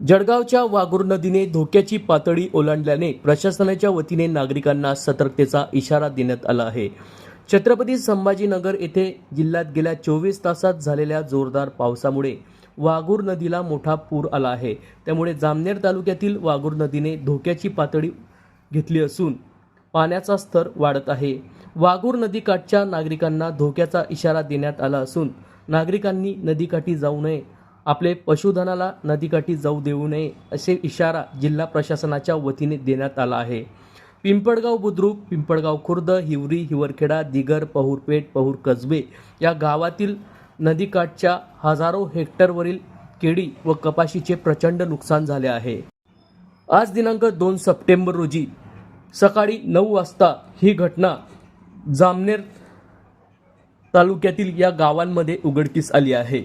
जळगावच्या वाघूर नदीने धोक्याची पातळी ओलांडल्याने प्रशासनाच्या वतीने नागरिकांना सतर्कतेचा इशारा देण्यात आला आहे. छत्रपती संभाजीनगर येथे जिल्ह्यात गेल्या चोवीस तासात झालेल्या जोरदार पावसामुळे वाघूर नदीला मोठा पूर आला आहे. त्यामुळे जामनेर तालुक्यातील वाघूर नदीने धोक्याची पातळी घेतली असून पाण्याचा स्तर वाढत आहे. वाघूर नदीकाठच्या नागरिकांना धोक्याचा इशारा देण्यात आला असून नागरिकांनी नदीकाठी जाऊ नये आपले पशुधनाला नदीकाठी जाऊ देऊ नये असे इशारा जिल्हा प्रशासनाच्या वतीने देण्यात आला आहे. पिंपळगाव बुद्रुक पिंपळगाव खुर्द हिवरी हिवरखेडा दिगर पहूरपेठ पहूर कसबे या गावातील नदीकाठच्या हजारो हेक्टरवरील केळी व कपाशीचे प्रचंड नुकसान झाले आहे. आज दिनांक दोन सप्टेंबर रोजी सकाळी नऊ वाजता ही घटना जामनेर तालुक्यातील या गावांमध्ये उघडकीस आली आहे.